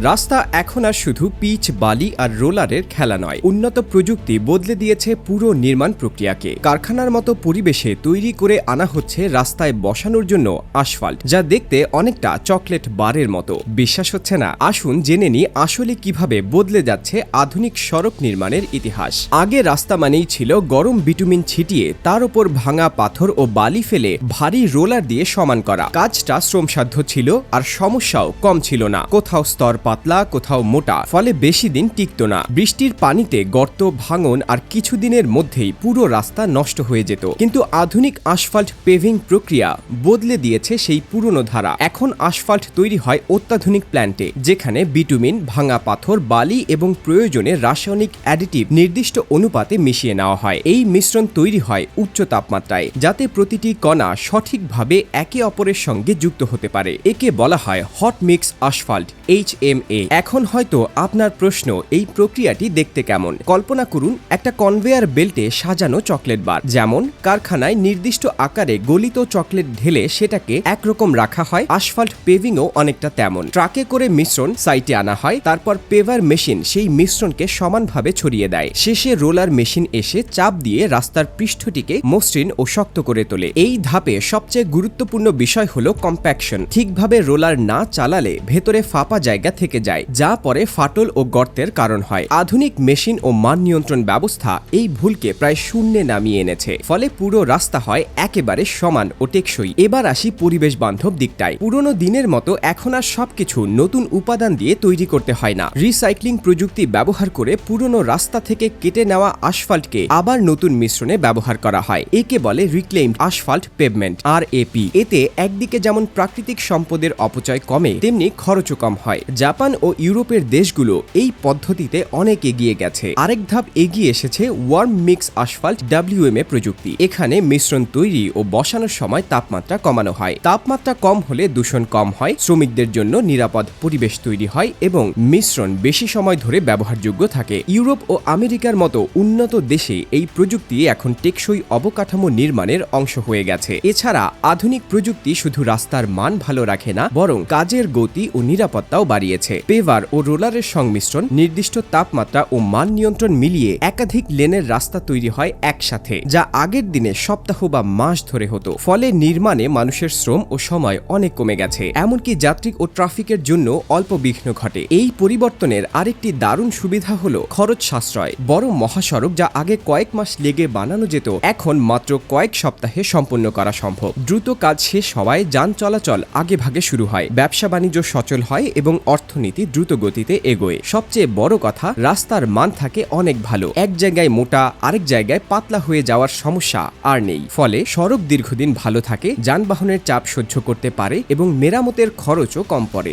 রাস্তা এখন আর শুধু পিচ, বালি আর রোলারের খেলা নয়। উন্নত প্রযুক্তি বদলে দিয়েছে পুরো নির্মাণ প্রক্রিয়াকে। কারখানার মতো পরিবেশে তৈরি করে আনা হচ্ছে রাস্তায় বসানোর জন্য আসফাল্ট যা দেখতে অনেকটা চকলেট বারের মতো। বিশ্বাস হচ্ছে না। আসুন জেনে নি আসলে কীভাবে বদলে যাচ্ছে আধুনিক সড়ক নির্মাণের ইতিহাস। আগে রাস্তা মানেই ছিল গরম বিটুমিন ছিটিয়ে তার উপর ভাঙা পাথর ও বালি ফেলে ভারী রোলার দিয়ে সমান করা। কাজটা শ্রমসাধ্য ছিল আর সমস্যাও কম ছিল না। কোথাও স্তর পাতলা, কোথাও মোটা, ফলে বেশি দিন টিকত না। বৃষ্টির পানিতে গর্ত, ভাঙন আর কিছুদিনের মধ্যেই পুরো রাস্তা নষ্ট হয়ে যেত। কিন্তু আধুনিক আসফাল্ট পেভিং প্রক্রিয়া বদলে দিয়েছে সেই পুরনো ধারা। এখন আসফাল্ট তৈরি হয় অত্যাধুনিক প্ল্যান্টে, যেখানে বিটুমিন, ভাঙা পাথর, বালি এবং প্রয়োজনে রাসায়নিক অ্যাডিটিভ নির্দিষ্ট অনুপাতে মিশিয়ে নেওয়া হয়। এই মিশ্রণ তৈরি হয় উচ্চ তাপমাত্রায়, যাতে প্রতিটি কণা সঠিকভাবে একে অপরের সঙ্গে যুক্ত হতে পারে। একে বলা হয় hot mix asphalt H M A. এখন হয়তো আপনার প্রশ্ন, এই প্রক্রিয়াটি দেখতে কেমন? কল্পনা করুন, একটা কনভেয়ার বেল্টে সাজানো চকলেট বার। যেমন, কারখানায় নির্দিষ্ট আকারে গলিত চকলেট ঢেলে সেটাকে একরকম রাখা হয় আসফাল্ট পেভিংও অনেকটা তেমন। ট্রাকে করে মিশ্রণ সাইটে আনা হয়, তারপর পেভার মেশিন সেই মিশ্রণকে সমানভাবে ছড়িয়ে দেয়। শেষে রোলার মেশিন এসে চাপ দিয়ে রাস্তার পৃষ্ঠটিকে মসৃণ ও শক্ত করে তোলে। এই ধাপে সবচেয়ে গুরুত্বপূর্ণ বিষয় হলো কম্প্যাকশন। ঠিকভাবে রোলার না চালালে ভেতরে ফাঁপা জায়গা থেকে যায়, যা পরে ফাটল ও গর্তের কারণ হয়। আধুনিক মেশিন ও মান নিয়ন্ত্রণ ব্যবস্থা এই ভুলকে প্রায় শূন্যে নামিয়ে এনেছে। ফলে পুরো রাস্তা হয় একেবারে সমান ও টেকসই। এবার আসি পরিবেশ বান্ধব দিকটায়। পুরনো দিনের মতো এখন আর সবকিছু নতুন উপাদান দিয়ে তৈরি করতে হয় না। রিসাইক্লিং প্রযুক্তি ব্যবহার করে পুরনো রাস্তা থেকে কেটে নেওয়া আসফাল্টকে আবার নতুন মিশ্রণে ব্যবহার করা হয়। একে বলে রিক্লেইমড আসফাল্ট পেভমেন্ট আর এপি এতে একদিকে যেমন প্রাকৃতিক সম্পদের অপচয় কমে, তেমনি খরচও কম হয় জাপান ও ইউরোপের দেশগুলো এই পদ্ধতিতে অনেক এগিয়ে গেছে। আরেক ধাপ এগিয়ে এসেছে ওয়ার্ম মিক্স আসফাল্ট ডাব্লিউএমএ প্রযুক্তি। এখানে মিশ্রণ তৈরি ও বসানোর সময় তাপমাত্রা কমানো হয়। তাপমাত্রা কম হলে দূষণ কম হয়, শ্রমিকদের জন্য নিরাপদ পরিবেশ তৈরি হয় এবং মিশ্রণ বেশি সময় ধরে ব্যবহারযোগ্য থাকে। ইউরোপ ও আমেরিকার মতো উন্নত দেশে এই প্রযুক্তি এখন টেকসই অবকাঠামো নির্মাণের অংশ হয়ে গেছে। এছাড়া আধুনিক প্রযুক্তি শুধু রাস্তার মান ভালো রাখে না, বরং কাজের গতি ও নিরাপত্তাও বাড়িয়েছে। পেভার ও রোলারের সংমিশ্রণ, নির্দিষ্ট তাপমাত্রা ও মান নিয়ন্ত্রণ মিলিয়ে একাধিক লেনের রাস্তা তৈরি হয় একসাথে, যা আগের দিনে সপ্তাহ বা মাস ধরে হতো। ফলে নির্মাণে মানুষের শ্রম ও সময় অনেক কমে গেছে। এমনকি যাত্রী ও ট্রাফিকের জন্য অল্প বিঘ্ন ঘটে। এই পরিবর্তনের আরেকটি দারুণ সুবিধা হল খরচ সাশ্রয়। বড় মহাসড়ক যা আগে কয়েক মাস লেগে বানানো যেত, এখন মাত্র কয়েক সপ্তাহে সম্পন্ন করা সম্ভব। দ্রুত কাজ শেষ হওয়ায় যান চলাচল আগে ভাগে শুরু হয়। ব্যবসা বাণিজ্য সচল হয় এবং অর্থনীতি দ্রুত গতিতে এগোয়। সবচেয়ে বড় কথা, রাস্তার মান থাকে অনেক ভালো। এক জায়গায় মোটা, আরেক জায়গায় পাতলা হয়ে যাওয়ার সমস্যা আর নেই। ফলে সড়ক দীর্ঘদিন ভালো থাকে, যানবাহনের চাপ সহ্য করতে পারে এবং মেরামতের খরচও কম পড়ে।